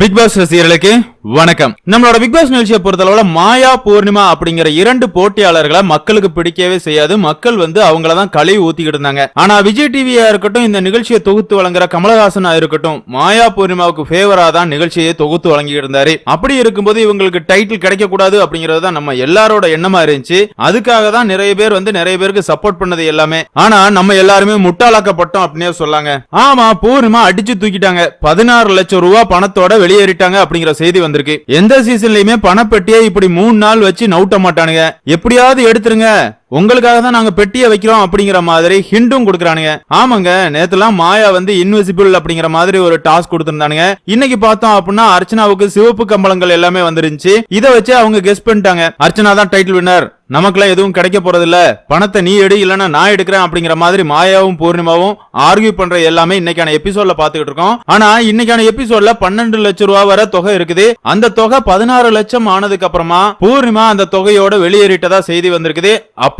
Big pass ரசிகர்களுக்கு வணக்கம். நம்மளோட பிக் பாஸ் நிகழ்ச்சியை பொறுத்தளவுல மாயா பூர்ணிமா அப்படிங்கிற இரண்டு போட்டியாளர்களை மக்களுக்கு பிடிக்கவே செய்யாது. மக்கள் வந்து அவங்கள தான் கழுவி ஊத்திக்கிட்டு இருந்தாங்க. ஆனா விஜய் டிவியா இருக்கட்டும் இந்த நிகழ்ச்சியை தொகுத்து வழங்குற கமலஹாசனா இருக்கட்டும் மாயா பூர்ணிமாவுக்கு ஃபேவரா தான் நிகழ்ச்சியை தொகுத்து வழங்கிட்டு இருந்தாரு. அப்படி இருக்கும்போது இவங்களுக்கு டைட்டில் கிடைக்க கூடாது அப்படிங்கறது தான் நம்ம எல்லாரோட எண்ணமா இருந்துச்சு. அதுக்காக தான் நிறைய பேர் வந்து நிறைய பேருக்கு சப்போர்ட் பண்ணது எல்லாமே. ஆனா நம்ம எல்லாருமே முட்டாளாக்கப்பட்டோம் அப்படின்னே சொல்லாங்க. ஆமா பூர்ணிமா அடிச்சு தூக்கிட்டாங்க. பதினாறு லட்சம் ரூபாய் பணத்தோட வெளியேறிட்டாங்க அப்படிங்கிற செய்தி வந்திருக்கு. எந்த சீசன்லயுமே பணப்பெட்டியை இப்படி மூணு நாள் வச்சு நவுட்ட மாட்டானுங்க. எப்படியாவது எடுத்துருங்க. உங்களுக்காக தான் நாங்க பெட்டியை வைக்கிறோம் அப்படிங்கிற மாதிரி ஹிண்டும் கொடுக்குறானுங்க. ஆமாங்க நேத்துலாம் மாயா வந்து இன்விசிபிள் அப்படிங்கிற மாதிரி ஒரு டாஸ்க் கொடுத்திருந்தானுங்க. இன்னைக்கு பார்த்தோம் அப்படின்னா அர்ச்சனாவுக்கு சிவப்பு கம்பளங்கள் எல்லாமே வந்துருந்துச்சு. இதை வச்சு அவங்க கெஸ் பண்ணிட்டாங்க. அர்ச்சனா தான் டைட்டில் வின்னர் நமக்குலாம் எதுவும் கிடைக்க போறது இல்ல பணத்தை நீ எடு இல்லைன்னா நான் எடுக்கிறேன் அப்படிங்கிற மாதிரி மாயாவும் பூர்ணிமாவும் ஆர்கியூ பண்ற எல்லாமே இன்னைக்கான எபிசோட்ல பாத்துக்கிட்டு இருக்கோம். ஆனா இன்னைக்கான எபிசோட்ல பன்னெண்டு லட்சம் ரூபாய் வர தொகை இருக்குது. அந்த தொகை பதினாறு லட்சம் ஆனதுக்கு அப்புறமா பூர்ணிமா அந்த தொகையோட வெளியேறிட்டதா செய்தி வந்திருக்குது.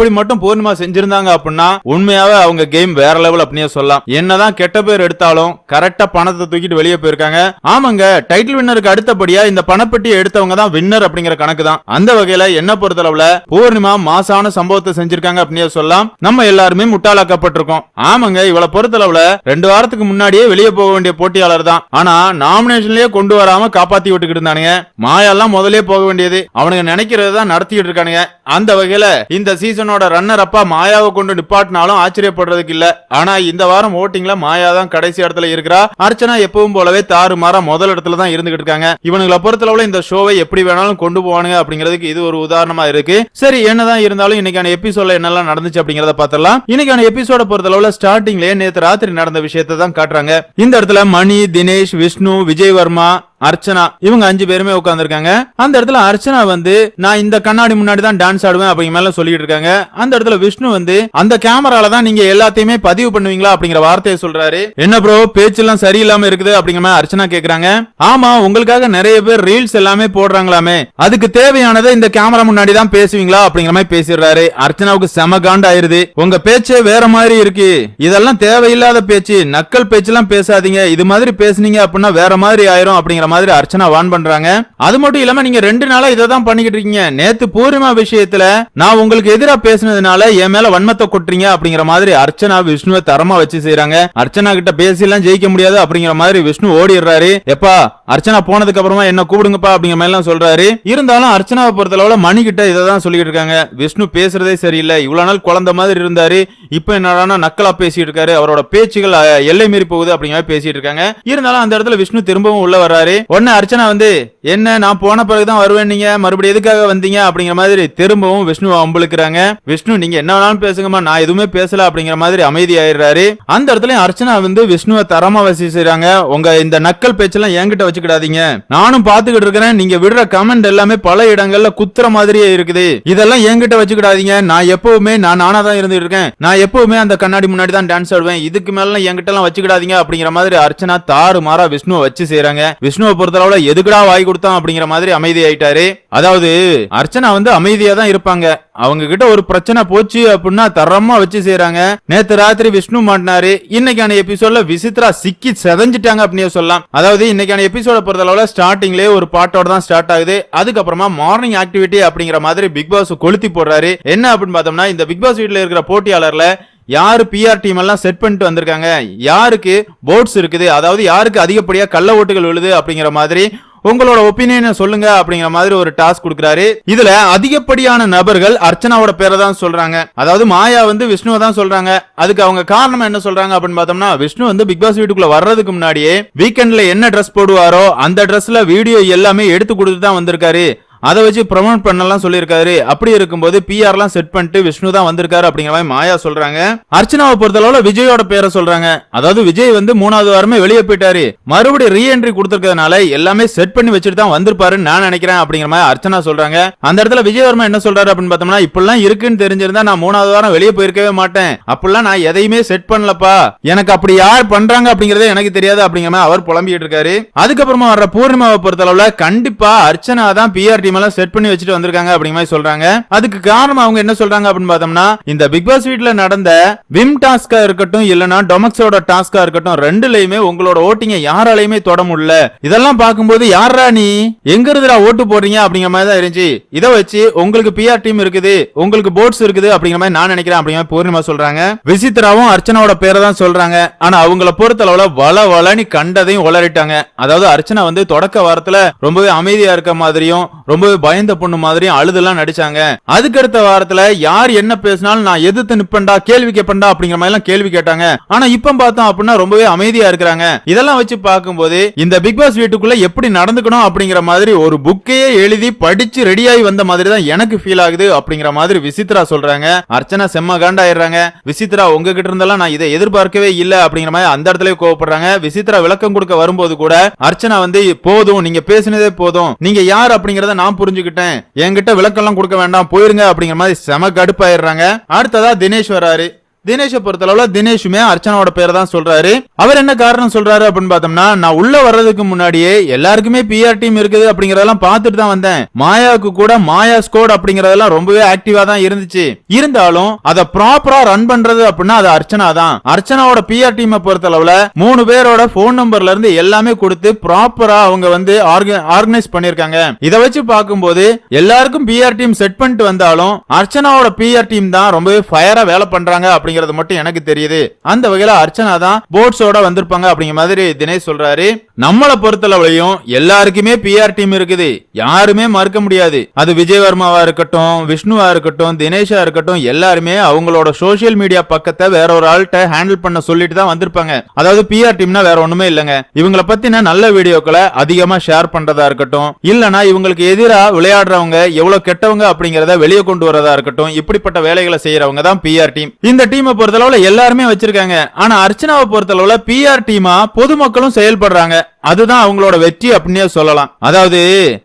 அப்படி மட்டும் பூர்ணிமா செஞ்சிருந்தாங்க அப்படின்னா உண்மையாவே அவங்க கேம் வேற லெவல் அப்படின்னே சொல்லலாம். என்னதான் கெட்ட பேர் எடுத்தாலும் கரெக்டா பணத்தை தூக்கிட்டு வெளியே போயிருக்காங்க. ஆமாங்க டைட்டில் வின்னருக்கு அடுத்தபடியா இந்த பணப்பெட்டியை எடுத்தவங்க தான் வின்னர் அப்படிங்கிற கணக்கு தான். அந்த வகையில என்ன பொறுத்தளவுல பூர்ணிமா மாசான சம்பவத்தை செஞ்சிருக்காங்க அப்படின்னே சொல்லலாம். நம்ம எல்லாருமே முட்டாளாக்கப்பட்டிருக்கோம். ஆமாங்க இவளை பொறுத்தளவுல ரெண்டு வாரத்துக்கு முன்னாடியே வெளியே போக வேண்டிய போட்டியாளர் தான். ஆனா நாமினேஷன்லயே கொண்டு வராம காப்பாத்தி விட்டுக்கிட்டு இருந்தானுங்க. மாயெல்லாம் முதலே போக வேண்டியது. அவனுங்க நினைக்கிறது தான் நடத்திட்டு இருக்கானுங்க. அந்த வகையில இந்த சீசனோட ரன்னர் அப்பா மாயாவை கொண்டு நிப்பாட்டினாலும் ஆச்சரியப்படுறதுக்கு இல்ல. ஆனா இந்த வாரம் ஓட்டிங்ல மாயா தான் கடைசி இடத்துல இருக்கிறா. அர்ச்சனா எப்பவும் போலவே தாறு மாறா முதல் இடத்துல தான் இருந்துகிட்டு இருக்காங்க. இவனுங்களை பொறுத்தளவுல இந்த ஷோவை எப்படி வேணாலும் கொண்டு போவானுங்க அப்படிங்கிறதுக்கு இது ஒரு உதாரணமா இருக்கு. சரி என்னதான் இருந்தாலும் இன்னைக்கான எபிசோட்ல என்னெல்லாம் நடந்துச்சு அப்படிங்கறத பாத்திரலாம் இன்னைக்கான எபிசோட பொறுத்தளவுல ஸ்டார்டிங்லயே நேற்று ராத்திரி நடந்த விஷயத்தை தான் காட்டுறாங்க. இந்த இடத்துல மணி தினேஷ் விஷ்ணு விஜய் வர்மா அர்ச்சனா. இவங்க அஞ்சு பேருமே உட்காந்துருக்காங்க அந்த இடத்துல அர்ச்சனா வந்து நான் இந்த கண்ணாடி முன்னாடி தான் டான்ஸ் ஆடுவேன் அப்படிங்கிற மேல சொல்லிட்டு இருக்காங்க. அந்த இடத்துல விஷ்ணு வந்து அந்த கேமரால தான் நீங்க எல்லாத்தையுமே பதிவு பண்ணுவீங்களா? அப்படிங்கிற வார்த்தையை சொல்றாரு. என்ன ப்ரோ பேச்செல்லாம் சரியில்லாம இருக்குது? அப்படிங்கிற மாதிரி அர்ச்சனா கேக்குறாங்க. ஆமா உங்களுக்காக நிறைய பேர் ரீல்ஸ் எல்லாமே போடுறாங்களாமே. அதுக்கு தேவையானதை இந்த கேமரா முன்னாடி தான் பேசுவீங்களா? அப்படிங்கிற மாதிரி பேசிடுறாரு. அர்ச்சனாவுக்கு செம காண்ட் ஆயிருது உங்க பேச்சே வேற மாதிரி இருக்கு. இதெல்லாம் தேவையில்லாத பேச்சு. நக்கல் பேச்செல்லாம் பேசாதீங்க. இது மாதிரி பேசுனீங்க அப்படின்னா வேற மாதிரி ஆயிரும் அப்படிங்கிற மாதிரி அர்ச்சனா வான் பண்றாங்க. அது மட்டும் இல்லாம நீங்க ரெண்டு நாளா இதை தான் பண்ணிக்கிட்டு இருக்கீங்க. நேத்து பூர்ணிமா விஷயத்துல நான் உங்களுக்கு எதிரா பேசினதுனால என் மேல வன்மத்தை கொட்டுறீங்க அப்படிங்கிற மாதிரி அர்ச்சனா விஷ்ணுவை தரமா வச்சு செய்யறாங்க அர்ச்சனா கிட்ட பேசி எல்லாம் ஜெயிக்க முடியாது அப்படிங்கிற மாதிரி விஷ்ணு ஓடிடுறாரு. எப்பா அர்ச்சனா போனதுக்கு அப்புறமா என்ன கூப்பிடுங்கப்பா அப்படிங்கிற மாதிரி எல்லாம் சொல்றாரு. இருந்தாலும் அர்ச்சனாவை பொறுத்தளவுல மணி கிட்ட இதை தான் சொல்லிட்டு இருக்காங்க. விஷ்ணு பேசுறதே சரியில்லை. இவ்வளவு நாள் குழந்தை மாதிரி இருந்தாரு. இப்ப என்னடா நக்கலா பேசிட்டு இருக்காரு. அவரோட பேச்சுகள் எல்லை மீறி போகுது அப்படிங்கிற மாதிரி பேசிட்டு இருக்காங்க. இருந்தாலும் அந்த இடத்துல விஷ்ணு திரும்பவும் உள்ள வர்றாரு. உடனே அர்ச்சனா வந்து என்ன நான் போன பிறகுதான் வருவேன் நீங்க? மறுபடியும் எதுக்காக வந்தீங்க? அப்படிங்கிற மாதிரி திரும்பவும் விஷ்ணு அம்பளுக்குறாங்க விஷ்ணு நீங்க என்ன வேணாலும் பேசுங்கம்மா நான் எதுவுமே பேசல அப்படிங்கிற மாதிரி அமைதி ஆயிடுறாரு அந்த இடத்துல அர்ச்சனா வந்து விஷ்ணுவை தரமா வசி செய்றாங்க உங்க இந்த நக்கல் பேச்செல்லாம் என்கிட்ட வச்சுக்கிடாதீங்க. நானும் பாத்துக்கிட்டு இருக்கிறேன். நீங்க விடுற கமெண்ட் எல்லாமே பல இடங்கள்ல குத்துற மாதிரியே இருக்குது. இதெல்லாம் என்கிட்ட வச்சுக்கிடாதீங்க. நான் எப்பவுமே நான் நானா தான் இருந்துட்டு இருக்கேன். நான் எப்பவுமே அந்த கண்ணாடி முன்னாடி தான் டான்ஸ் ஆடுவேன். இதுக்கு மேல என்கிட்ட எல்லாம் வச்சுக்கிடாதீங்க அப்படிங்கிற மாதிரி அர்ச்சனா தாறு மாறா விஷ்ணுவை வச்சு செய்யறாங்க விஷ்ணு விஷ்ணுவை பொறுத்தளவுல எதுக்குடா வாய் கொடுத்தான் அப்படிங்கிற மாதிரி அமைதி ஆயிட்டாரு அதாவது அர்ச்சனா வந்து அமைதியா தான் இருப்பாங்க. அவங்க கிட்ட ஒரு பிரச்சனை போச்சு அப்படின்னா தரமா வச்சு செய்யறாங்க நேத்து ராத்திரி விஷ்ணு மாட்டினாரு. இன்னைக்கான எபிசோட்ல விசித்ரா சிக்கி செதஞ்சிட்டாங்க அப்படின்னு சொல்லலாம். அதாவது இன்னைக்கான எபிசோட பொறுத்தளவுல ஸ்டார்டிங்லயே ஒரு பாட்டோட தான் ஸ்டார்ட் ஆகுது. அதுக்கப்புறமா மார்னிங் ஆக்டிவிட்டி அப்படிங்கிற மாதிரி பிக் பாஸ் கொளுத்தி போடுறாரு. என்ன அப்படின்னு பார்த்தோம்னா இந்த பிக் பாஸ் வீட்டுல இருக்கிற போட்டியாளர்ல யார் பிஆர் டீம் எல்லாம் செட் பண்ணிட்டு வந்திருக்காங்க? யாருக்கு போட்ஸ் இருக்குது? அதாவது யாருக்கு அதிகப்படியாக கள்ள ஓட்டுகள் விழுது அப்படிங்கிற மாதிரி உங்களோட ஒப்பீனியனை சொல்லுங்க அப்படிங்கிற மாதிரி ஒரு டாஸ்க் கொடுக்குறாரு. இதுல அதிகப்படியான நபர்கள் அர்ச்சனாவோட பேரை தான் சொல்றாங்க. அதாவது மாயா வந்து விஷ்ணுவை தான் சொல்றாங்க. அதுக்கு அவங்க காரணம் என்ன சொல்றாங்க அப்படின்னு பார்த்தோம்னா விஷ்ணு வந்து பிக் பாஸ் வீட்டுக்குள்ள வர்றதுக்கு முன்னாடியே வீக்கெண்ட்ல என்ன ட்ரெஸ் போடுவாரோ அந்த ட்ரெஸ்ல வீடியோ எல்லாமே எடுத்து கொடுத்து தான் வந்திருக்காரு. அதை வச்சு ப்ரமோட் பண்ணலாம் சொல்லியிருக்காரு. அப்படி இருக்கும்போது பிஆர்லாம் செட் பண்ணிட்டு விஷ்ணு தான் வந்திருக்காரு அப்படிங்கிற மாதிரி மாயா சொல்றாங்க. அர்ச்சனாவை பொறுத்தளவுல விஜயோட பேரை சொல்றாங்க. அதாவது விஜய் வந்து மூணாவது வாரமே வெளியே போயிட்டாரு. மறுபடியும் ரீஎன்ட்ரி கொடுத்திருக்கிறதுனால எல்லாமே செட் பண்ணி வச்சுட்டு தான் வந்திருப்பாருன்னு நான் நினைக்கிறேன் அப்படிங்கிற மாதிரி அர்ச்சனா சொல்றாங்க. அந்த இடத்துல விஜயவர்மா என்ன சொல்றாரு அப்படின்னு பார்த்தோம்னா இப்படிலாம் இருக்குன்னு தெரிஞ்சிருந்தா நான் மூணாவது வாரம் வெளியே போயிருக்கவே மாட்டேன். அப்படிலாம் நான் எதையுமே செட் பண்ணலப்பா. எனக்கு அப்படி யார் பண்றாங்க அப்படிங்கறதே எனக்கு தெரியாது அப்படிங்கிற மாதிரி அவர் புலம்பிட்டு இருக்காரு. அதுக்கப்புறமா வர்ற பூர்ணிமாவை பொறுத்தளவுல கண்டிப்பா அர்ச்சனா தான் பிஆர்டி டீம் எல்லாம் செட் பண்ணி வச்சுட்டு வந்திருக்காங்க அப்படிங்கிற மாதிரி சொல்றாங்க. அதுக்கு காரணம் அவங்க என்ன சொல்றாங்க அப்படின்னு பார்த்தோம்னா இந்த பிக் பாஸ் வீட்ல நடந்த விம் டாஸ்கா இருக்கட்டும் இல்லனா டொமக்ஸோட டாஸ்கா இருக்கட்டும் ரெண்டுலயுமே உங்களோட ஓட்டிங்க யாராலையுமே தொட முடியல. இதெல்லாம் பார்க்கும்போது யாரா நீ? எங்க இருந்துடா ஓட்டு போடுறீங்க? அப்படிங்கிற மாதிரி தான் இருந்துச்சு. இதை வச்சு உங்களுக்கு பிஆர் டீம் இருக்குது உங்களுக்கு போட்ஸ் இருக்குது அப்படிங்கிற மாதிரி நான் நினைக்கிறேன் அப்படிங்கிற மாதிரி பூர்ணிமா சொல்றாங்க. விசித்ராவும் அர்ச்சனாவோட பேரை தான் சொல்றாங்க. ஆனா அவங்கள பொறுத்தளவுல வள வளனி கண்டதையும் உளறிட்டாங்க. அதாவது அர்ச்சனா வந்து தொடக்க வாரத்துல ரொம்பவே அமைதியா இருக்க மாதிரியும் ரொம்பவே பயந்த பொண்ணு மாதிரி அழுதெல்லாம் நடிச்சாங்க. அதுக்கு அடுத்த வாரத்துல யார் என்ன பேசினாலும் நான் எதிர்த்து நிப்பண்டா கேள்வி கேட்பண்டா அப்படிங்கிற மாதிரி எல்லாம் கேள்வி கேட்டாங்க. ஆனா இப்ப பார்த்தோம் அப்படின்னா ரொம்பவே அமைதியா இருக்கிறாங்க. இதெல்லாம் வச்சு பார்க்கும்போது இந்த பிக் பாஸ் வீட்டுக்குள்ள எப்படி நடந்துக்கணும் அப்படிங்கிற மாதிரி ஒரு புக்கையே எழுதி படிச்சு ரெடியாகி வந்த மாதிரி தான் எனக்கு ஃபீல் ஆகுது அப்படிங்கிற மாதிரி விசித்ரா சொல்றாங்க. அர்ச்சனா செம்ம காண்டாயிடுறாங்க. விசித்ரா உங்ககிட்ட இருந்தெல்லாம் நான் இதை எதிர்பார்க்கவே இல்லை அப்படிங்கிற மாதிரி அந்த இடத்துல கோவப்படுறாங்க. விசித்ரா விளக்கம் கொடுக்க வரும்போது கூட அர்ச்சனா வந்து போதும் நீங்க பேசினதே போதும். நீங்க யார் அப்படிங்கறத நான் புரிஞ்சுக்கிட்டேன். என்கிட்ட விளக்கம் எல்லாம் கொடுக்க வேண்டாம். போயிருங்க அப்படிங்கிற மாதிரி செம கடுப்பாயிடுறாங்க. அடுத்ததா தினேஷ் வராரு தினேஷை பொறுத்தளவுல தினேஷுமே அர்ச்சனாவோட பேரை தான் சொல்றாரு. அவர் என்ன காரணம் சொல்றாரு அப்படின்னு பார்த்தோம்னா நான் உள்ள வர்றதுக்கு முன்னாடியே எல்லாருக்குமே பிஆர் டீம் இருக்குது அப்படிங்கறதெல்லாம் பார்த்துட்டு தான் வந்தேன். மாயாவுக்கு கூட மாயா ஸ்கோட் அப்படிங்கறதெல்லாம் ரொம்பவே ஆக்டிவா தான் இருந்துச்சு. இருந்தாலும் அதை ப்ராப்பரா ரன் பண்றது அப்படின்னா அது அர்ச்சனா தான். அர்ச்சனாவோட பிஆர் டீமை பொறுத்தளவுல மூணு பேரோட போன் நம்பர்ல இருந்து எல்லாமே கொடுத்து ப்ராப்பரா அவங்க வந்து ஆர்கனைஸ் பண்ணிருக்காங்க இதை வச்சு பார்க்கும்போது எல்லாருக்கும் பிஆர் டீம் செட் பண்ணிட்டு வந்தாலும் அர்ச்சனாவோட பிஆர் டீம் தான் ரொம்பவே ஃபயரா வேலை பண்றாங்க அப்படிங்கறது மட்டும் எனக்கு தெரியுது. அந்த வகையில அர்ச்சனா தான் போர்ட்ஸோட வந்திருப்பாங்க அப்படிங்கிற மாதிரி தினேஷ் சொல்றாரு. நம்மளை பொறுத்தளவுலையும் எல்லாருக்குமே பிஆர் டீம் இருக்குது. யாருமே மறுக்க முடியாது. அது விஜயவர்மாவா இருக்கட்டும் விஷ்ணுவா இருக்கட்டும் தினேஷா இருக்கட்டும் எல்லாருமே அவங்களோட சோசியல் மீடியா பக்கத்தை வேற ஒரு ஆள்கிட்ட ஹேண்டில் பண்ண சொல்லிட்டு தான் வந்திருப்பாங்க. அதாவது பிஆர் டீம்னா வேற ஒண்ணுமே இல்லைங்க. இவங்களை பத்தின நல்ல வீடியோக்களை அதிகமா ஷேர் பண்றதா இருக்கட்டும் இல்லனா இவங்களுக்கு எதிரா விளையாடுறவங்க எவ்வளவு கெட்டவங்க அப்படிங்கறத வெளியே கொண்டு வரதா இருக்கட்டும் இப்படிப்பட்ட வேலைகளை செய்யறவங்க தான் பிஆர் டீம் இந்த டீம் பொறுத்தளவுல எல்லாருமே வச்சிருக்காங்க. ஆனா அர்ச்சனாவை பொறுத்தளவுல பிஆர் டீமா பொதுமக்களும் செயல்படுறாங்க. அதுதான் அவங்களோட வெற்றி அப்படின்னே சொல்லலாம். அதாவது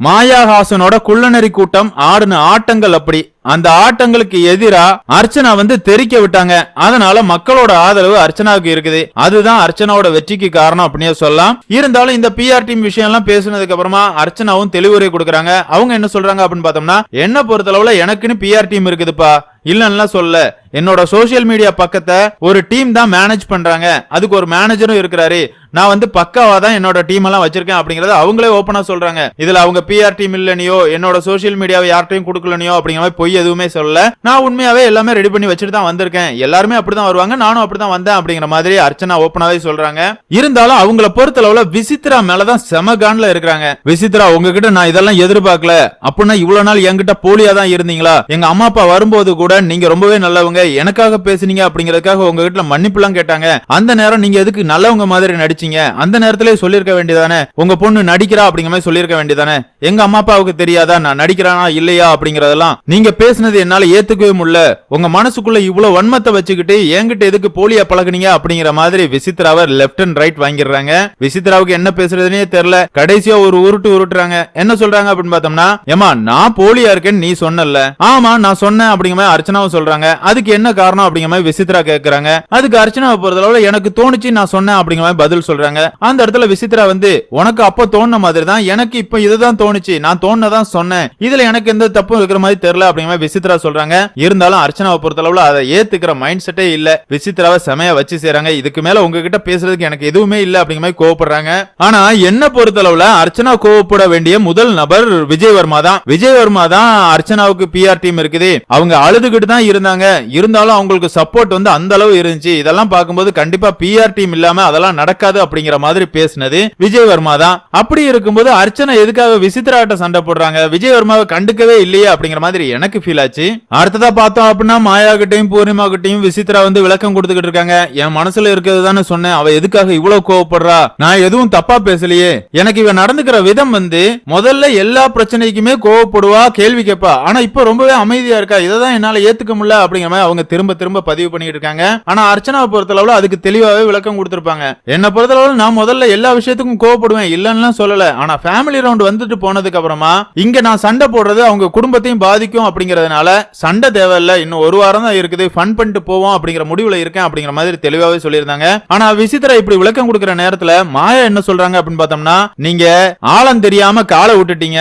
மாயாஹாசனோட குள்ளநரி கூட்டம் ஆடின ஆட்டங்கள் அப்படி. அந்த ஆட்டங்களுக்கு எதிரா அர்ச்சனா வந்து தெரிக்க விட்டாங்க. அதனால மக்களோட ஆதரவு அர்ச்சனாவுக்கு இருக்குது. அதுதான் அர்ச்சனாவோட வெற்றிக்கு காரணம் அப்படின்னே சொல்லலாம். இருந்தாலும் இந்த பிஆர் டீம் விஷயம் எல்லாம் பேசுனதுக்கு அப்புறமா அர்ச்சனாவும் தெளிவுரை கொடுக்கறாங்க. அவங்க என்ன சொல்றாங்க அப்படின்னு பார்த்தோம்னா என்ன பொறுத்தளவுல எனக்குன்னு பிஆர் டீம் இருக்குதுப்பா. இல்லன்னா சொல்ல. என்னோட சோசியல் மீடியா பக்கத்தை ஒரு டீம் தான் மேனேஜ் பண்றாங்க. அதுக்கு ஒரு மேனேஜரும் இருக்கிறாரு. நான் வந்து பக்காவா தான் என்னோட டீம் எல்லாம் வச்சிருக்கேன் அப்படிங்கறத அவங்களே ஓப்பனா சொல்றாங்க. இதுல அவங்க பிஆர் டீம் இல்லனியோ என்னோட சோசியல் மீடியாவை யார்ட்டையும் கொடுக்கலனியோ அப்படிங்கிற மாதிரி பொய் எதுவுமே சொல்லல. நான் உண்மையாவே எல்லாமே ரெடி பண்ணி வச்சுட்டு தான் வந்திருக்கேன். எல்லாருமே அப்படிதான் வருவாங்க நானும் அப்படிதான் வந்தேன் அப்படிங்கிற மாதிரி அர்ச்சனா ஓப்பனாவே சொல்றாங்க. இருந்தாலும் அவங்கள பொறுத்தளவுல விசித்ரா மேலதான் செம கான்ல இருக்கிறாங்க. விசித்ரா உங்ககிட்ட நான் இதெல்லாம் எதிர்பார்க்கல. அப்படின்னா இவ்வளவு நாள் என்கிட்ட போலியா தான் இருந்தீங்களா? எங்க அம்மா அப்பா வரும்போது கூட நீங்க ரொம்பவே நல்லவங்க. எனக்காக பேசுனீங்க அப்படிங்கறதுக்காக உங்ககிட்ட மன்னிப்பு எல்லாம் கேட்டாங்க. அந்த நேரம் நீங்க எதுக்கு நல்லவங்க மாதிரி நடிச்சு நினைச்சீங்க அந்த நேரத்திலே சொல்லிருக்க வேண்டியதானே? உங்க பொண்ணு நடிக்கிறா அப்படிங்கிற மாதிரி சொல்லிருக்க வேண்டியதானே? எங்க அம்மா அப்பாவுக்கு தெரியாதா? நான் நடிக்கிறானா இல்லையா அப்படிங்கறதெல்லாம் நீங்க பேசுனது என்னால ஏத்துக்கவே முடியல. உங்க மனசுக்குள்ள இவ்வளவு வன்மத்தை வச்சுக்கிட்டு என்கிட்ட எதுக்கு போலியா பழகுனீங்க அப்படிங்கிற மாதிரி விசித்ராவை லெப்ட் அண்ட் ரைட் வாங்கிடுறாங்க. விசித்ராவுக்கு என்ன பேசுறதுனே தெரியல. கடைசியா ஒரு உருட்டு உருட்டுறாங்க. என்ன சொல்றாங்க அப்படின்னு பார்த்தோம்னா ஏமா நான் போலியா இருக்கேன்னு நீ சொன்னல ஆமா நான் சொன்னேன் அப்படிங்கிற மாதிரி அர்ச்சனாவும் சொல்றாங்க. அதுக்கு என்ன காரணம் அப்படிங்கிற மாதிரி விசித்ரா கேட்கறாங்க அதுக்கு அர்ச்சனாவை பொறுத்தளவுல எனக்கு தோணுச்சு நான் சொன்னேன் அப்படிங்கிற மாதிரி பதில் சொல்றாங்க. அந்த இடத்துல விசித்ரா வந்து உனக்கு அப்ப தோணுன மாதிரி தான் எனக்கு இப்ப இதுதான் தோணுச்சு. நான் தோணுனதான் சொன்னேன். இதுல எனக்கு எந்த தப்பும் இருக்கிற மாதிரி தெரியல அப்படிங்கிற மாதிரி விசித்ரா சொல்றாங்க. இருந்தாலும் அர்ச்சனாவை பொறுத்தளவுல அதை ஏத்துக்கிற மைண்ட் செட்டே இல்ல. விசித்ராவை செமையா வச்சு செய்யறாங்க இதுக்கு மேல உங்ககிட்ட பேசுறதுக்கு எனக்கு எதுவுமே இல்ல அப்படிங்கிற மாதிரி கோவப்படுறாங்க. ஆனா என்ன பொறுத்தளவுல அர்ச்சனா கோவப்பட வேண்டிய முதல் நபர் விஜயவர்மா தான். விஜயவர்மா தான் அர்ச்சனாவுக்கு பிஆர் டீம் இருக்குது. அவங்க அழுதுகிட்டு தான் இருந்தாங்க. இருந்தாலும் அவங்களுக்கு சப்போர்ட் வந்து அந்த அளவு இருந்துச்சு. இதெல்லாம் பார்க்கும்போது கண்டிப்பா பிஆர் டீம் இல்லாம அதெல்லாம் நடக்காது கூடாது அப்படிங்கிற மாதிரி பேசினது விஜய் வர்மா தான். அப்படி இருக்கும்போது அர்ச்சனா எதுக்காக விசித்ராட்ட சண்டை போடுறாங்க? விஜய் வர்மாவை கண்டுக்கவே இல்லையே அப்படிங்கிற மாதிரி எனக்கு ஃபீல் ஆச்சு. அடுத்ததா பார்த்தோம் அப்படின்னா மாயா கிட்டையும் பூர்ணிமா கிட்டையும் விசித்ரா வந்து விளக்கம் கொடுத்துக்கிட்டு இருக்காங்க. என் மனசுல இருக்கிறது தானே சொன்னேன். அவ எதுக்காக இவ்வளவு கோவப்படுறா? நான் எதுவும் தப்பா பேசலையே. எனக்கு இவன் நடந்துக்கிற விதம் வந்து முதல்ல எல்லா பிரச்சனைக்குமே கோவப்படுவா கேள்வி கேட்பா. ஆனா இப்ப ரொம்பவே அமைதியா இருக்கா? இதை தான் என்னால ஏத்துக்க முடியல அப்படிங்கிற மாதிரி அவங்க திரும்ப திரும்ப பதிவு பண்ணிட்டு இருக்காங்க. ஆனா அர்ச்சனாவை பொறுத்தளவுல அதுக்கு தெளிவாவே விளக்கம் கொடுத்திருப்பாங்க. என்ன பொறுத்த முதல்ல நான் முதல்ல எல்லா விஷயத்துக்கும் கோவப்படுவேன். இல்லன்னா சொல்லல. ஆனா ஃபேமிலி ரவுண்ட் வந்துட்டு போனதுக்கு அப்புறமா இங்க நான் சண்டை போடுறது அவங்க குடும்பத்தையும் பாதிக்கும் அப்படிங்கறதுனால சண்டை தேவையில்ல. இன்னும் ஒரு வாரம் தான் இருக்குது. ஃபன் பண்ணிட்டு போவோம் அப்படிங்கிற முடிவுல இருக்கேன் அப்படிங்கிற மாதிரி தெளிவாவே சொல்லியிருந்தாங்க. ஆனா விசித்திரா இப்படி விளக்கம் கொடுக்கிற நேரத்துல மாயா என்ன சொல்றாங்க அப்படின்னு பார்த்தோம்னா நீங்க ஆழம் தெரியாம காலை விட்டுட்டீங்க.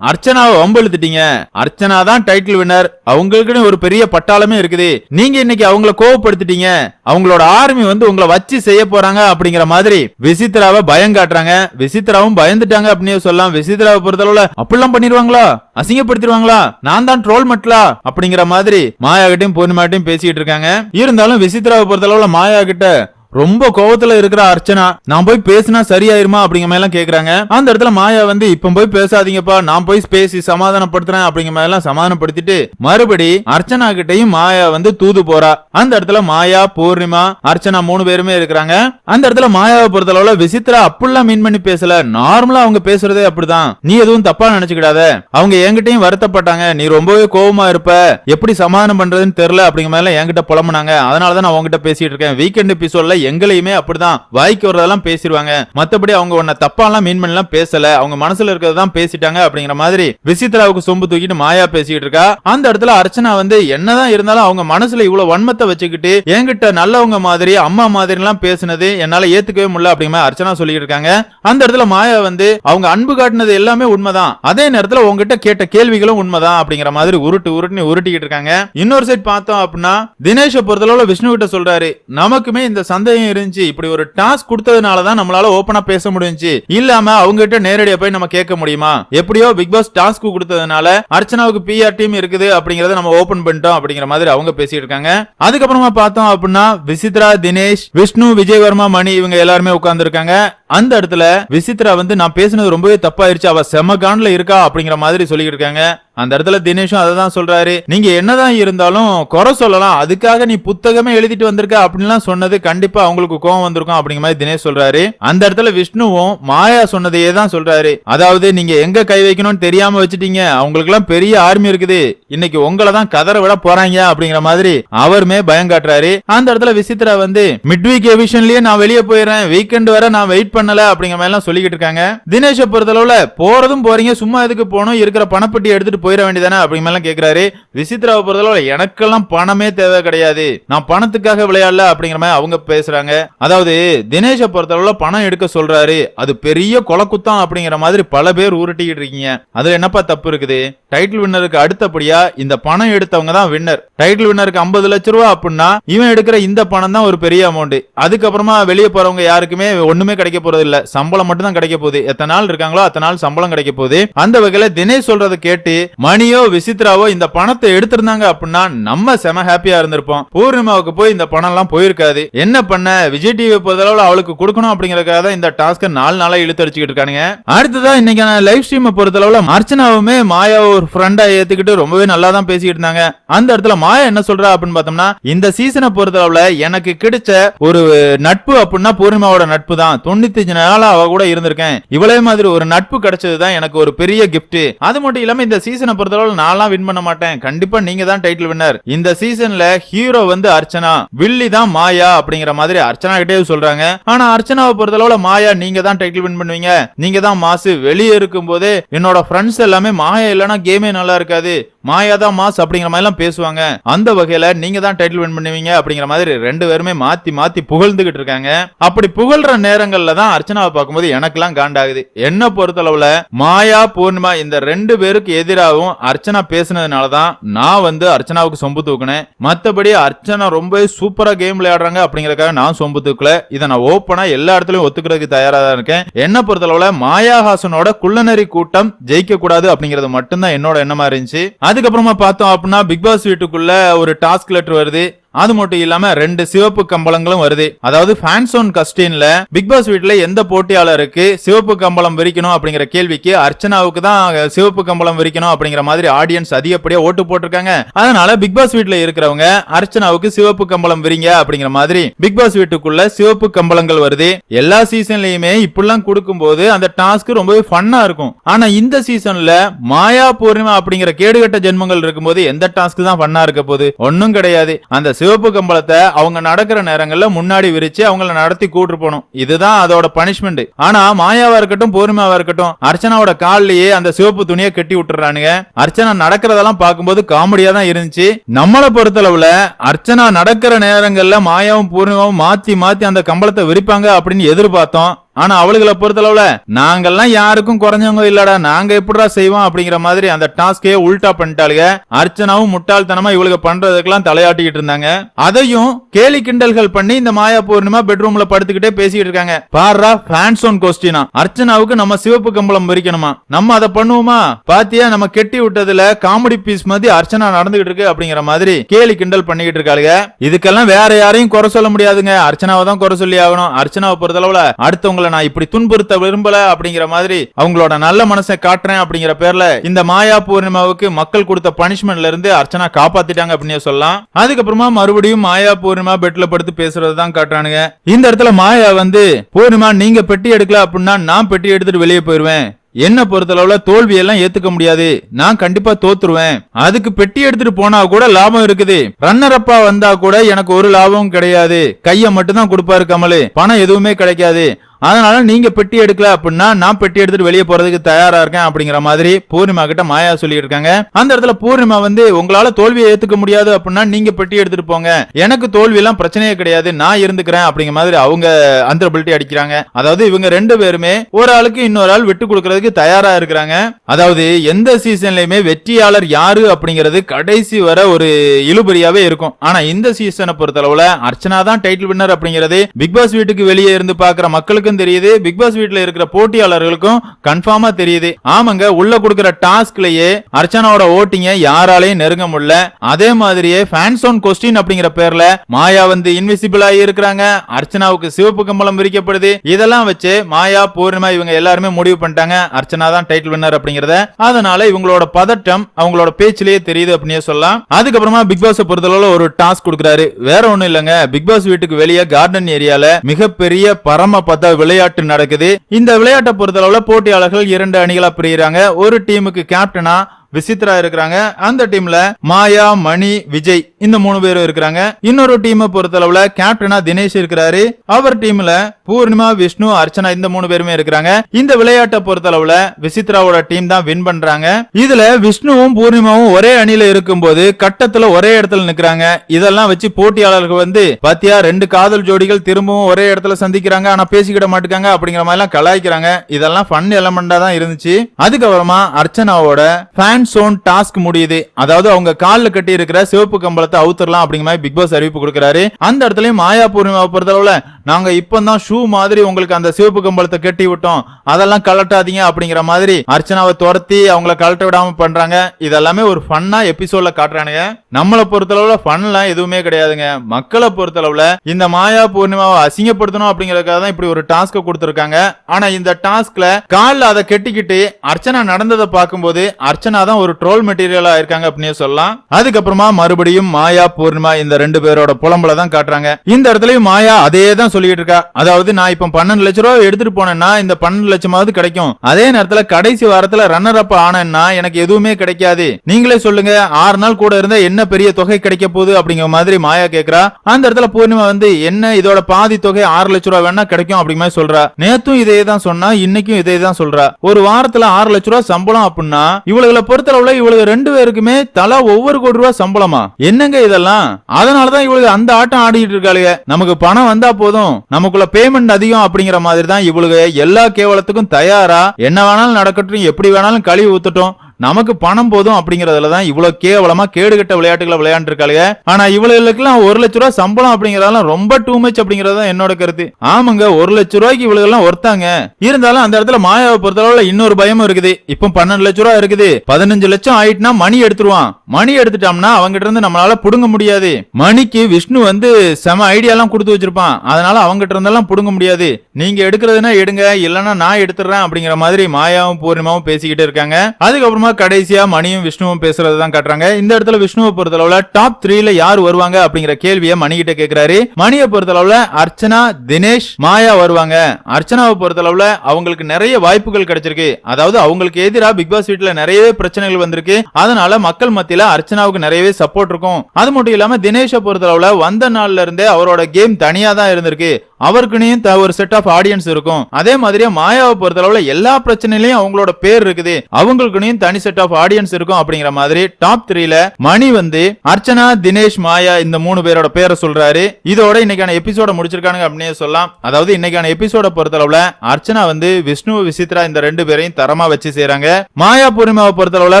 அர்ச்சனாவை வம்பெழுத்துட்டீங்க. அர்ச்சனா தான் டைட்டில் வின்னர் அவங்களுக்குன்னு ஒரு பெரிய பட்டாளமே இருக்குது. நீங்க இன்னைக்கு அவங்கள கோவப்படுத்திட்டீங்க. அவங்களோட ஆர்மி வந்து உங்களை வச்சு செய்ய போறாங்க அப்படிங்கிற மாதிரி விசித்ராவை பயம் காட்டுறாங்க. விசித்ராவும் பயந்துட்டாங்க அப்படின்னு சொல்லலாம் விசித்ராவை பொறுத்தளவுல அப்படிலாம் பண்ணிடுவாங்களா? அசிங்கப்படுத்திடுவாங்களா? நான் தான் ட்ரோல் மட்டலா அப்படிங்கிற மாதிரி மாயா கிட்டையும் பூர்ணிமாட்டையும் பேசிட்டு இருக்காங்க. இருந்தாலும் விசித்ராவை பொறுத்தளவுல மாயா கிட்ட ரொம்ப கோவத்துல இருக்கிற அர்ச்சனா நான் போய் பேசினா சரியாயிருமா? அப்படிங்கிற மாதிரி எல்லாம் கேக்குறாங்க. அந்த இடத்துல மாயா வந்து இப்ப போய் பேசாதீங்கப்பா நான் போய் பேசி சமாதானப்படுத்துறேன் அப்படிங்கிற மாதிரி எல்லாம் சமாதானப்படுத்திட்டு மறுபடி அர்ச்சனா கிட்டையும் மாயா வந்து தூது போறா. அந்த இடத்துல மாயா பூர்ணிமா அர்ச்சனா மூணு பேருமே இருக்கிறாங்க. அந்த இடத்துல மாயாவை பொறுத்தளவுல விசித்ரா அப்படிலாம் மீன் பண்ணி பேசல. நார்மலா அவங்க பேசுறதே அப்படிதான். நீ எதுவும் தப்பா நினைச்சுக்கிடாத. அவங்க என்கிட்டயும் வருத்தப்பட்டாங்க. நீ ரொம்பவே கோவமா இருப்ப. எப்படி சமாதானம் பண்றதுன்னு தெரியல அப்படிங்கிற மாதிரி என்கிட்ட புலம்புனாங்க. அதனாலதான் நான் உங்ககிட்ட பேசிட்டு இருக்கேன். வீக்கெண்ட் எபிசோட்ல எங்களையுமே அப்படிதான் வாய்க்கு வர்றதெல்லாம் பேசிடுவாங்க. மத்தபடி அவங்க உன்னை தப்பாலாம் மீன் பண்ணலாம் பேசல. அவங்க மனசுல இருக்கிறதான் பேசிட்டாங்க அப்படிங்கிற மாதிரி விசித்ராவுக்கு சொம்பு தூக்கிட்டு மாயா பேசிக்கிட்டு இருக்கா. அந்த இடத்துல அர்ச்சனா வந்து என்னதான் இருந்தாலும் அவங்க மனசுல இவ்வளவு வன்மத்தை வச்சுக்கிட்டு என்கிட்ட நல்லவங்க மாதிரி அம்மா மாதிரி எல்லாம் பேசினது என்னால ஏத்துக்கவே முடியல அப்படிங்கிற அர்ச்சனா சொல்லிட்டு இருக்காங்க. அந்த இடத்துல மாயா வந்து அவங்க அன்பு காட்டினது எல்லாமே உண்மைதான். அதே நேரத்துல உங்ககிட்ட கேட்ட கேள்விகளும் உண்மைதான் அப்படிங்கிற மாதிரி உருட்டு உருட்டுன்னு உருட்டிக்கிட்டு இருக்காங்க. இன்னொரு சைட் பார்த்தோம் அப்படின்னா தினேஷ பொறுத்தளவுல விஷ்ணு கிட்ட சொல்றாரு நமக்குமே இந்த சந்தேகம் இருந்துச்சு. இப்படி ஒரு டாஸ்க் கொடுத்ததுனால தான் நம்மளால ஓபனா பேச முடிஞ்சுச்சு. இல்லாம அவங்க கிட்ட நேரடியா போய் நம்ம கேட்க முடியுமா? எப்படியோ பிக் பாஸ் டாஸ்க் கொடுத்ததுனால அர்ச்சனாவுக்கு பிஆர் டீம் இருக்குது அப்படிங்கறத நம்ம ஓபன் பண்ணிட்டோம் அப்படிங்கிற மாதிரி அவங்க பேசிட்டு இருக்காங்க. அதுக்கப்புறமா பார்த்தோம் அப்படின்னா விசித்ரா தினேஷ் விஷ்ணு விஜயவர்மா மணி இவங்க எல்லாருமே உட்கார்ந்து இருக்காங்க அந்த இடத்துல விசித்ரா வந்து நான் பேசுனது ரொம்பவே தப்பாயிருச்சு. அவ செம கான்ல இருக்கா அப்படிங்கிற மாதிரி சொல்லிட்டு இருக்காங்க. அந்த இடத்துல தினேஷும் அதை தான் சொல்றாரு. நீங்க என்னதான் இருந்தாலும் குறை சொல்லலாம். அதுக்காக நீ புத்தகமே எழுதிட்டு வந்திருக்க அப்படின்லாம் சொன்னது கண்டிப்பா அவங்களுக்கு கோவம் வந்திருக்கும் அப்படிங்கிற மாதிரி தினேஷ் சொல்றாரு. அந்த இடத்துல விஷ்ணுவும் மாயா சொன்னதையே தான் சொல்றாரு. அதாவது நீங்க எங்க கை வைக்கணும்னு தெரியாம வச்சுட்டீங்க. அவங்களுக்கு எல்லாம் பெரிய ஆர்மி இருக்குது. இன்னைக்கு உங்களை தான் கதற விட போறாங்க அப்படிங்கிற மாதிரி அவருமே பயம் காட்டுறாரு. அந்த இடத்துல விசித்ரா வந்து மிட் வீக் எவிஷன்லயே நான் வெளியே போயிடுறேன். வீக்கெண்ட் வர நான் வெயிட் பண்ணல அப்படிங்கிற மாதிரி எல்லாம் சொல்லிக்கிட்டு இருக்காங்க. தினேஷை பொறுத்தளவுல போறதும் போறீங்க. சும்மா எதுக்கு போகணும்? இருக்கிற பணப்பட்டி எடுத்துட்டு போயிட வேண்டியதானே அப்படிங்கலாம் மாதிரி கேக்குறாரு. விசித்ராவை பொறுத்தளவு எனக்கெல்லாம் பணமே தேவை கிடையாது. நான் பணத்துக்காக விளையாடல அப்படிங்கிற மாதிரி அவங்க பேசுறாங்க. அதாவது தினேஷை பொறுத்தளவுல பணம் எடுக்க சொல்றாரு. அது பெரிய கொலக்குத்தம் அப்படிங்கிற மாதிரி பல பேர் உருட்டிக்கிட்டு இருக்கீங்க. அதுல என்னப்பா தப்பு இருக்குது? டைட்டில் வின்னருக்கு அடுத்தபடியா இந்த பணம் எடுத்தவங்க தான் வின்னர். டைட்டில் வின்னருக்கு ஐம்பது லட்ச ரூபா அப்படின்னா இவன் எடுக்கிற இந்த பணம் தான் ஒரு பெரிய அமௌண்ட் அதுக்கப்புறமா வெளியே போறவங்க யாருக்குமே ஒண்ணுமே கிடைக்க போறது இல்ல. சம்பளம் மட்டும் தான் கிடைக்க போகுது. எத்தனை நாள் இருக்காங்களோ அத்தனை நாள் சம்பளம் கிடைக்க போகுது. அந்த வகையில தினேஷ் சொல்றதை கேட்டு மணியோ விசித்ராவோ இந்த பணத்தை எடுத்திருந்தாங்க அப்படின்னா நம்ம செம ஹாப்பியா இருந்திருப்போம். பூர்ணிமாவுக்கு போய் இந்த பணம் எல்லாம் போயிருக்காது. என்ன பண்ண? விஜய் டிவி பொறுத்தளவுல அவளுக்கு கொடுக்கணும் அப்படிங்கறதுக்காக தான் இந்த டாஸ்க நாலு நாளா இழுத்து அடிச்சுக்கிட்டு இருக்கானுங்க. அடுத்ததா இன்னைக்கான லைவ் ஸ்ட்ரீம் பொறுத்தளவுல அர்ச்சனாவுமே மாயா ஒரு ஃப்ரெண்டா ஏத்துக்கிட்டு ரொம்பவே நல்லா தான் பேசிக்கிட்டு இருந்தாங்க. அந்த இடத்துல மாயா என்ன சொல்றா அப்படின்னு பார்த்தோம்னா இந்த சீசனை பொறுத்தளவுல எனக்கு கிடைச்ச ஒரு நட்பு அப்படின்னா பூர்ணிமாவோட நட்பு தான். தொண்ணூத்தி நாளா அவ கூட இருந்திருக்கேன். இவளே மாதிரி ஒரு நட்பு கிடைச்சது தான் எனக்கு ஒரு பெரிய கிஃப்ட் அது மட்டும் இல்லாம இந்த சீசன் பொறுத்தளவுல நான்லாம் வின் பண்ண மாட்டேன். கண்டிப்பா நீங்க தான் டைட்டில் வின்னர் இந்த சீசன்ல ஹீரோ வந்து அர்ச்சனா. வில்லி தான் மாயா அப்படிங்கிற மாதிரி அர்ச்சனா கிட்டே சொல்றாங்க. ஆனா அர்ச்சனாவை பொறுத்தளவுல மாயா நீங்க தான் டைட்டில் வின் பண்ணுவீங்க. நீங்க தான் மாசு. வெளியே இருக்கும் போதே என்னோட ஃப்ரெண்ட்ஸ் எல்லாமே மாயா இல்லைன்னா கேமே நல்லா இருக்காது. மாயா தான் மாஸ் அப்படிங்கிற மாதிரி எல்லாம் பேசுவாங்க. அந்த வகையில நீங்க தான் டைட்டில் வின் பண்ணுவீங்க அப்படிங்கிற மாதிரி ரெண்டு பேருமே மாத்தி மாத்தி புகழ்ந்துகிட்டு இருக்காங்க. அப்படி புகழ்ற நேரங்கள்ல தான் அர்ச்சனாவை பார்க்கும்போது எனக்கெல்லாம் காண்டாகுது. என்ன பொறுத்தளவுல மாயா பூர்ணிமா இந்த ரெண்டு பேருக்கு எதிராகவும் அர்ச்சனா பேசுனதுனால தான் நான் வந்து அர்ச்சனாவுக்கு சொம்பு தூக்குனேன். மத்தபடி அர்ச்சனா ரொம்ப சூப்பரா கேம் விளையாடுறாங்க அப்படிங்கறக்காக நான் சொம்பு தூக்கல. இதை நான் ஓப்பனா எல்லா இடத்துலயும் ஒத்துக்கிறதுக்கு தயாரா தான் இருக்கேன். என்ன பொறுத்தளவுல மாயாஹாசனோட குள்ளநரி கூட்டம் ஜெயிக்க கூடாது அப்படிங்கறது மட்டும்தான் என்னோட எண்ணமா இருந்துச்சு. அதுக்கப்புறமா பார்த்தோம் அப்படின்னா பிக் பாஸ் வீட்டுக்குள்ள ஒரு டாஸ்க் லெட்டர் வருது. அது மட்டும் இல்லாம ரெண்டு சிவப்பு கம்பளங்களும் வருது. அதாவது ஃபேன்சோன் கஸ்டின்ல பிக் பாஸ் வீட்ல எந்த போட்டியாளருக்கு சிவப்பு கம்பளம் விரிக்கணும் அப்படிங்கிற கேள்விக்கு அர்ச்சனாவுக்கு தான் சிவப்பு கம்பளம் விரிக்கணும் அப்படிங்கிற மாதிரி ஆடியன்ஸ் அதிகப்படியா ஓட்டு போட்டிருக்காங்க. அதனால பிக் பாஸ் வீட்ல இருக்கிறவங்க அர்ச்சனாவுக்கு சிவப்பு கம்பளம் விரிங்க அப்படிங்கிற மாதிரி பிக் பாஸ் வீட்டுக்குள்ள சிவப்பு கம்பளங்கள் வருது. எல்லா சீசன்லயுமே இப்படிலாம் கொடுக்கும்போது அந்த டாஸ்க் ரொம்பவே ஃபன்னா இருக்கும். ஆனா இந்த சீசன்ல மாயா பூர்ணிமா அப்படிங்கிற கேடுகட்ட ஜென்மங்கள் இருக்கும்போது எந்த டாஸ்க் தான் ஃபன்னா இருக்க போகுது? ஒன்னும் கிடையாது. அந்த சிவப்பு கம்பளத்தை அவங்க நடக்கிற நேரங்கள்ல முன்னாடி விரிச்சு அவங்கள நடத்தி கூட்டு போகணும். இதுதான் அதோட பனிஷ்மெண்ட் ஆனா மாயாவா இருக்கட்டும் பூர்ணிமாவா இருக்கட்டும் அர்ச்சனாவோட கால்லயே அந்த சிவப்பு துணியை கட்டி விட்டுறானுங்க. அர்ச்சனா நடக்கிறதெல்லாம் பார்க்கும்போது காமெடியா தான் இருந்துச்சு. நம்மளை பொறுத்தளவுல அர்ச்சனா நடக்கிற நேரங்கள்ல மாயாவும் பூர்ணிமாவும் மாத்தி மாத்தி அந்த கம்பளத்தை விரிப்பாங்க அப்படின்னு எதிர்பார்த்தோம். ஆனா அவளுகளை பொறுத்தளவுல நாங்கெல்லாம் யாருக்கும் குறைஞ்சவங்க இல்லடா நாங்க எப்படிடா செய்வோம் அப்படிங்கிற மாதிரி அந்த டாஸ்கே உல்டா பண்ணிட்டாளுங்க அர்ச்சனாவும் முட்டாள்தனமா இவளுக்கு பண்றதுக்கெல்லாம் தலையாட்டிக்கிட்டு இருந்தாங்க. அதையும் கேலி கிண்டல்கள் பண்ணி இந்த மாயா பூர்ணிமா பெட்ரூம்ல படுத்துக்கிட்டே பேசிக்கிட்டு இருக்காங்க. பாரா ஃபேன்ஸ் ஒன் கொஸ்டினா அர்ச்சனாவுக்கு நம்ம சிவப்பு கம்பளம் விரிக்கணுமா நம்ம அதை பண்ணுவோமா? பாத்தியா நம்ம கெட்டி விட்டதுல காமெடி பீஸ் மாதிரி அர்ச்சனா நடந்துகிட்டு இருக்கு அப்படிங்கிற மாதிரி கேலி கிண்டல் பண்ணிக்கிட்டு இருக்காளுங்க இதுக்கெல்லாம் வேற யாரையும் குறை சொல்ல முடியாதுங்க. அர்ச்சனாவை தான் குறை சொல்லி ஆகணும். அர்ச்சனாவை பொறுத்தளவுல அடுத்தவங்களை நான் இப்படி துன்புறுத்த விரும்பல அப்படிங்கிற மாதிரி அவங்களோட நல்ல மனசை காட்டுறேன் அப்படிங்கிற பேர்ல இந்த மாயா பூர்ணிமாவுக்கு மக்கள் கொடுத்த பனிஷ்மெண்ட்ல இருந்து அர்ச்சனா காப்பாத்திட்டாங்க அப்படின்னு சொல்லலாம். அதுக்கப்புறமா மறுபடியும் மாயா பூர்ணிமா பெட்ல படுத்து பேசுறது தான் காட்டுறானுங்க. இந்த இடத்துல மாயா வந்து பூர்ணிமா நீங்க பெட்டி எடுக்கல அப்படின்னா நான் பெட்டி எடுத்துட்டு வெளியே போயிருவேன். என்ன பொறுத்தளவுல தோல்வி எல்லாம் ஏத்துக்க முடியாது. நான் கண்டிப்பா தோத்துருவேன். அதுக்கு பெட்டி எடுத்துட்டு போனா கூட லாபம் இருக்குது. ரன்னர் அப்பா வந்தா கூட எனக்கு ஒரு லாபமும் கிடையாது. கைய மட்டும் தான் கொடுப்பாரு கமலு. பணம் எதுவுமே கிடைக்காது. அதனால நீங்க பெட்டி எடுக்கல அப்படின்னா நான் பெட்டி எடுத்துட்டு வெளியே போறதுக்கு தயாரா இருக்கேன் அப்படிங்கிற மாதிரி பூர்ணிமா கிட்ட மாயா சொல்லி இருக்காங்க. அந்த இடத்துல பூர்ணிமா வந்து உங்களால தோல்வியை ஏத்துக்க முடியாது அப்படின்னா நீங்க பெட்டி எடுத்துட்டு போங்க. எனக்கு தோல்வி எல்லாம் பிரச்சனையே கிடையாது. நான் இருந்துக்கிறேன். அப்படிங்கிற மாதிரி அவங்க அந்தரபிலிட்டி அடிக்கிறாங்க. அதாவது இவங்க ரெண்டு பேருமே ஒரு ஆளுக்கு இன்னொரு ஆள் விட்டு கொடுக்கறதுக்கு தயாரா இருக்கிறாங்க. அதாவது எந்த சீசன்லயுமே வெற்றியாளர் யாரு அப்படிங்கிறது கடைசி வர ஒரு இழுபறியாவே இருக்கும். ஆனா இந்த சீசனை பொறுத்தளவுல அர்ச்சனா தான் டைட்டில் வின்னர் அப்படிங்கிறது. பிக் பாஸ் வீட்டுக்கு வெளியே இருந்து பாக்குற எல்லாருக்கும் தெரியுது. பிக் பாஸ் வீட்டுல இருக்கிற போட்டியாளர்களுக்கும் கன்ஃபார்மா தெரியுது. ஆமாங்க உள்ள கொடுக்கிற டாஸ்க்லயே அர்ச்சனாவோட ஓட்டிங்க யாராலையும் நெருங்க முடியல. அதே மாதிரியே ஃபேன்ஸ் ஆன் கொஸ்டின் அப்படிங்கிற பேர்ல மாயா வந்து இன்விசிபிள் ஆகி இருக்கிறாங்க. அர்ச்சனாவுக்கு சிவப்பு கம்பளம் விரிக்கப்படுது. இதெல்லாம் வச்சு மாயா பூர்ணிமா இவங்க எல்லாருமே முடிவு பண்ணிட்டாங்க. அர்ச்சனா தான் டைட்டில் வின்னர் அப்படிங்கறத. அதனால இவங்களோட பதட்டம் அவங்களோட பேச்சிலேயே தெரியுது அப்படின்னு சொல்லலாம். அதுக்கப்புறமா பிக் பாஸ் பொறுத்தளவுல ஒரு டாஸ்க் கொடுக்குறாரு. வேற ஒண்ணும் இல்லங்க. பிக் பாஸ் வீட்டுக்கு வெளியே கார்டன் ஏரியால மிகப்பெரிய பரம பார்த்தா விளையாட்டு நடக்குது. இந்த விளையாட்டை பொறுத்தளவுல போட்டியாளர்கள் இரண்டு அணிகளா பிரிகிறாங்க ஒரு டீமுக்கு கேப்டனா விசித்ரா இருக்கிறாங்க. அந்த டீம்ல மாயா மணி விஜய் இந்த மூணு பேரும் இருக்கிறாங்க. இன்னொரு டீமை பொறுத்தளவுல கேப்டனா தினேஷ் இருக்கிறாரு. அவர் டீம்ல பூர்ணிமா விஷ்ணு அர்ச்சனா இந்த மூணு பேருமே இருக்கிறாங்க. இந்த விளையாட்டை பொறுத்தளவுல விசித்ராவோட டீம் தான் வின் பண்றாங்க. இதுல விஷ்ணுவும் பூர்ணிமாவும் ஒரே அணியில இருக்கும்போது கட்டத்துல ஒரே இடத்துல நிக்கிறாங்க. இதெல்லாம் வச்சு போட்டியாளர்கள் வந்து பாத்தியா ரெண்டு காதல் ஜோடிகள் திரும்பவும் ஒரே இடத்துல சந்திக்கிறாங்க. ஆனா பேசிக்கிட மாட்டுக்காங்க அப்படிங்கிற மாதிரி எல்லாம் கலாய்க்கிறாங்க. இதெல்லாம் ஃபன் எலமெண்டா தான் இருந்துச்சு. அதுக்கப்புறமா அர்ச்சனாவோட ஃபேன் ஹேண்ட் சோன் டாஸ்க் முடியுது. அதாவது அவங்க காலில் கட்டி இருக்கிற சிவப்பு கம்பளத்தை அவுத்தரலாம் அப்படிங்கிற மாதிரி பிக் பாஸ் அறிவிப்பு கொடுக்கறாரு. அந்த இடத்துலயும் மாயா பூர்ணிமாவை பொறுத்தளவுல நாங்க இப்பதான் ஷூ மாதிரி உங்களுக்கு அந்த சிவப்பு கம்பளத்தை கட்டி விட்டோம். அதெல்லாம் கலட்டாதீங்க அப்படிங்கிற மாதிரி அர்ச்சனாவை துரத்தி அவங்கள கலட்ட விடாம பண்றாங்க. இதெல்லாமே ஒரு ஃபன்னா எபிசோட்ல காட்டுறானுங்க. நம்மளை பொறுத்தளவுல ஃபன்லாம் எதுவுமே கிடையாதுங்க. மக்களை பொறுத்தளவுல இந்த மாயா பூர்ணிமாவை அசிங்கப்படுத்தணும் அப்படிங்கறதுக்காக தான் இப்படி ஒரு டாஸ்க் கொடுத்துருக்காங்க. ஆனா இந்த டாஸ்க்ல கால்ல அதை கெட்டிக்கிட்டு அர்ச்சனா நடந்ததை பார்க்கும்போது அர்ச்சனா தான் ஒரு ட்ரோல் மெட்டீரியலா இருக்காங்க அப்படின்னு சொல்லலாம். அதுக்கப்புறமா மறுபடியும் மாயா பூர்ணிமா இந்த ரெண்டு பேரோட புலம்பல தான் காட்டுறாங்க. இந்த இடத்துலயும் மாயா அதே தான் சொல்லிட்டு இருக்கா. அதாவது நான் இப்ப பன்னெண்டு லட்ச ரூபாய் எடுத்துட்டு போனேன்னா இந்த பன்னெண்டு லட்சமாவது கிடைக்கும். அதே நேரத்துல கடைசி வாரத்துல ரன்னர் அப் ஆனேன்னா எனக்கு எதுவுமே கிடைக்காது. நீங்களே சொல்லுங்க ஆறு நாள் கூட இருந்தா என்ன பெரிய தொகை கிடைக்க போகுது அப்படிங்கிற மாதிரி மாயா கேக்குறா. அந்த இடத்துல பூர்ணிமா வந்து என்ன இதோட பாதி தொகை ஆறு லட்ச ரூபாய் வேணா கிடைக்கும் அப்படிங்கிற மாதிரி சொல்றா. நேத்தும் இதே தான் சொன்னா இன்னைக்கும் இதே தான் சொல்றா. ஒரு வாரத்துல ஆறு லட்ச ரூபாய் சம்பளம் அப்படின்னா இவளுகளை பொறுத்தளவுல இவளுக்கு ரெண்டு பேருக்குமே தலா ஒவ்வொரு கோடி ரூபாய் சம்பளமா? என்னங்க இதெல்லாம்? அதனாலதான் இவளுக்கு அந்த ஆட்டம் ஆடிட்டு இருக்காளுங்க நமக்கு பணம் வந்தா போதும். நமக்குள்ள பேமெண்ட் அதிகம் அப்படிங்கிற மாதிரி தான் இவளுக்கு எல்லா கேவலத்துக்கும் தயாரா? என்ன வேணாலும் நடக்கட்டும் எப்படி வேணாலும் கழுவி ஊத்துட்டோம். நமக்கு பணம் போதும் அப்படிங்கறதுல தான் இவ்வளவு கேவலமா கேடுகட்ட விளையாட்டுகளை விளையாண்டுருக்காளுங்க. ஆனா இவளுக்கெல்லாம் ஒரு லட்ச ரூபாய் சம்பளம் அப்படிங்கறதெல்லாம் ரொம்ப டூ மச் அப்படிங்கறது தான் என்னோட கருத்து. ஆமாங்க ஒரு லட்ச ரூபாய்க்கு இவளுக்கெல்லாம் ஒருத்தாங்க. இருந்தாலும் அந்த இடத்துல மாயாவை பொறுத்தளவுல இன்னொரு பயமும் இருக்குது. இப்போ பன்னெண்டு லட்ச ரூபாய் இருக்குது. பதினஞ்சு லட்சம் ஆயிட்டுனா மணி எடுத்துருவான். மணி எடுத்துட்டோம்னா அவங்கிட்ட இருந்து நம்மளால புடுங்க முடியாது. மணிக்கு விஷ்ணு வந்து செம ஐடியா எல்லாம் கொடுத்து வச்சிருப்பான். அதனால அவங்கிட்ட இருந்தெல்லாம் புடுங்க முடியாது. நீங்க எடுக்கிறதுனா எடுங்க இல்லைன்னா நான் எடுத்துறேன் அப்படிங்கிற மாதிரி மாயாவும் பூர்ணிமாவும் பேசிக்கிட்டு இருக்காங்க. அதுக்கப்புறமா அதுக்கப்புறமா கடைசியா மணியும் விஷ்ணுவும் பேசுறது தான் காட்டுறாங்க. இந்த இடத்துல விஷ்ணுவை பொறுத்தளவுல டாப் த்ரீல யார் வருவாங்க அப்படிங்கிற கேள்வியை மணி கிட்ட கேக்குறாரு. மணியை பொறுத்தளவுல அர்ச்சனா தினேஷ் மாயா வருவாங்க. அர்ச்சனாவை பொறுத்தளவுல அவங்களுக்கு நிறைய வாய்ப்புகள் கிடைச்சிருக்கு. அதாவது அவங்களுக்கு எதிரா பிக் பாஸ் வீட்ல நிறையவே பிரச்சனைகள் வந்திருக்கு. அதனால மக்கள் மத்தியில அர்ச்சனாவுக்கு நிறையவே சப்போர்ட் இருக்கும். அது மட்டும் இல்லாம தினேஷை பொறுத்தளவுல வந்த நாள்ல இருந்தே அவரோட கேம் தனியா தான் இருந்திருக்கு. அவருக்குனையும் த- ஒரு செட் ஆஃப் ஆடியன்ஸ் இருக்கும். அதே மாதிரியே மாயாவை பொறுத்தளவுல எல்லா பிரச்சனையிலயும் அவங்களோட பேர் இருக்குது. அவங்களுக்குனையும் தனி செட் ஆஃப் ஆடியன்ஸ் இருக்கும் அப்படிங்கிற மாதிரி டாப் த்ரீல மணி வந்து அர்ச்சனா தினேஷ் மாயா இந்த மூணு பேரோட பேரை சொல்றாரு. இதோட இன்னைக்கான எபிசோட முடிச்சிருக்கானுங்க அப்படின்னு சொல்லலாம். அதாவது இன்னைக்கான எபிசோட பொறுத்தளவுல அர்ச்சனா வந்து விஷ்ணு விசித்ரா இந்த ரெண்டு பேரையும் தரமா வச்சு செய்யறாங்க மாயா பூர்ணிமாவை பொறுத்தளவுல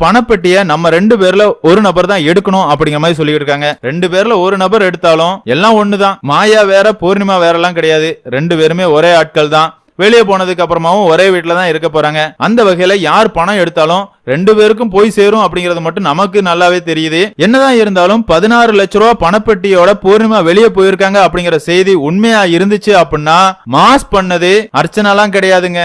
பணப்பெட்டிய நம்ம ரெண்டு பேர்ல ஒரு நபர் தான் எடுக்கணும் அப்படிங்கிற மாதிரி சொல்லிட்டு இருக்காங்க. ரெண்டு பேர்ல ஒரு நபர் எடுத்தாலும் எல்லாம் ஒண்ணுதான். மாயா வேற பூர்ணிமா வேற எல்லாம் கிடையாது. ரெண்டு பேருமே ஒரே ஆட்கள் தான் வெளியே போனதுக்கு அப்புறமாவும் ஒரே வீட்டில் தான் இருக்க போறாங்க. அந்த வகையில யார் பணம் எடுத்தாலும் ரெண்டு பேருக்கும் போய் சேரும் அப்படிங்கறது மட்டும் நமக்கு நல்லாவே தெரியுது. என்னதான் இருந்தாலும் பதினாறு லட்ச ரூபா பணப்பெட்டியோட பூர்ணிமா வெளியே போயிருக்காங்க அப்படிங்கிற செய்தி உண்மையா இருந்துச்சு அப்படின்னா மாஸ் பண்ணது அர்ச்சனாலாம் கிடையாதுங்க.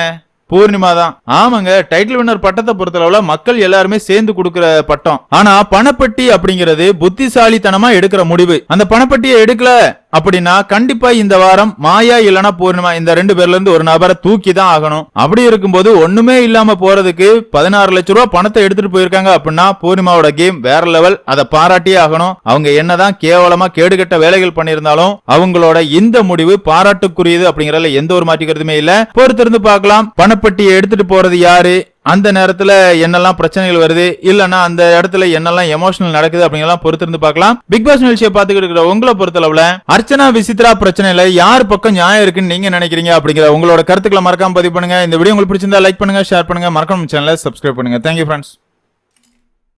பூர்ணிமா தான். ஆமாங்க டைட்டில் வின்னர் பட்டத்தை பொறுத்தளவுல மக்கள் எல்லாருமே சேர்ந்து கொடுக்கிற பட்டம். ஆனா பணப்பட்டி அப்படிங்கிறது புத்திசாலித்தனமா எடுக்கிற முடிவு. அந்த பணப்பெட்டியை எடுக்கல அப்படின்னா கண்டிப்பா இந்த வாரம் மாயா இல்லனா பூர்ணிமா இந்த ரெண்டு பேர்ல இருந்து ஒரு நபரை தூக்கி தான் ஆகணும். அப்படி இருக்கும்போது ஒண்ணுமே இல்லாம போறதுக்கு பதினாறு லட்ச ரூபா பணத்தை எடுத்துட்டு போயிருக்காங்க அப்படின்னா பூர்ணிமாவோட கேம் வேற லெவல் அதை பாராட்டியே ஆகணும். அவங்க என்னதான் கேவலமா கேடுகட்ட வேலைகள் பண்ணியிருந்தாலும் அவங்களோட இந்த முடிவு பாராட்டுக்குரியது அப்படிங்கறதுல எந்த ஒரு மாற்றிக்கிறதுமே இல்ல. பொறுத்திருந்து பார்க்கலாம். பணப்பட்டியை எடுத்துட்டு போறது யாரு? அந்த நேரத்துல என்னெல்லாம் பிரச்சனைகள் வருது? இல்லனா அந்த இடத்துல என்னெல்லாம் எமோஷனல் நடக்குது அப்படிங்கலாம் பொறுத்திருந்து பார்க்கலாம். பிக் பாஸ் நிகழ்ச்சியை பார்த்துக்கிட்டு இருக்கிற உங்களை பொறுத்தளவுல அர்ச்சனா விசித்ரா பிரச்சனையில யார் பக்கம் நியாயம் இருக்குன்னு நீங்க நினைக்கிறீங்க அப்படிங்கிற உங்களோட கருத்துக்களை மறக்காம பதிவு பண்ணுங்க. இந்த வீடியோ உங்களுக்கு பிடிச்சிருந்தா லைக் பண்ணுங்க ஷேர் பண்ணுங்க. மறக்காம சேனலை சப்ஸ்கிரைப் பண்ணுங்க. Thank you friends